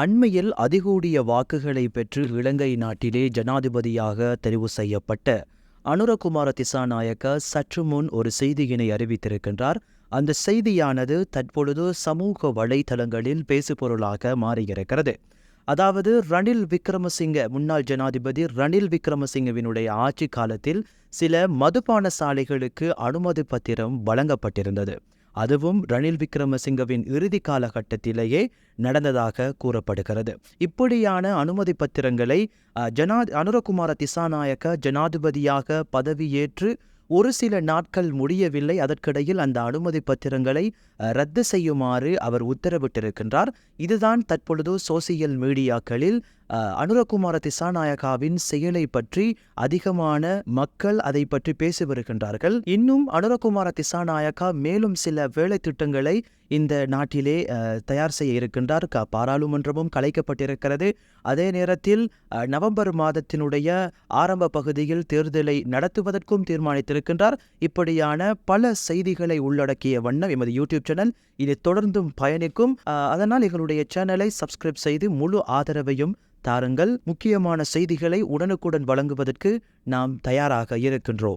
அண்மையில் அதிகூடிய வாக்குகளை பெற்று இலங்கை நாட்டிலே ஜனாதிபதியாக தெரிவு செய்யப்பட்ட அனுரகுமார திசாநாயக்க சற்று முன் ஒரு செய்தியினை அறிவித்திருக்கின்றார். அந்த செய்தியானது தற்பொழுது சமூக வலைதளங்களில் பேசுபொருளாக மாறியிருக்கிறது. அதாவது ரணில் விக்ரமசிங்க முன்னாள் ஜனாதிபதி ரணில் விக்ரமசிங்கவினுடைய ஆட்சி காலத்தில் சில மதுபான சாலைகளுக்கு அனுமதி பத்திரம் வழங்கப்பட்டிருந்தது. அதுவும் ரணில் விக்ரமசிங்கவின் இறுதி காலகட்டத்திலேயே நடந்ததாக கூறப்படுகிறது. இப்படியான அனுமதி பத்திரங்களை ஜனா அனுரகுமார திசாநாயக்க ஜனாதிபதியாக பதவியேற்று ஒரு சில நாட்கள் முடியவில்லை. அதற்கிடையில் அந்த அனுமதி பத்திரங்களை ரத்து செய்யுமாறு அவர் உத்தரவிட்டிருக்கின்றார். இதுதான் தற்பொழுது சோசியல் மீடியாக்களில் அனுரகுமார திசாநாயகாவின் செயலை பற்றி அதிகமான மக்கள் அதை பற்றி பேசி வருகின்றார்கள் இன்னும் அனுரகுமார திசாநாயகா மேலும் சில வேலை திட்டங்களை இந்த நாட்டிலே தயார் செய்ய இருக்கின்றார். க பாராளுமன்றமும் கலைக்கப்பட்டிருக்கிறது. அதே நேரத்தில் நவம்பர் மாதத்தினுடைய ஆரம்ப பகுதியில் தேர்தலை நடத்துவதற்கும் தீர்மானித்திருக்கின்றார். இப்படியான பல செய்திகளை உள்ளடக்கிய வண்ணம் எமது யூடியூப் சேனல் இது தொடர்ந்தும் பயணிக்கும். அதனால் எங்களுடைய சேனலை சப்ஸ்கிரைப் செய்து முழு ஆதரவையும் தாருங்கள். முக்கியமான செய்திகளை உடனுக்குடன் வழங்குவதற்கு நாம் தயாராக இருக்கின்றோம்.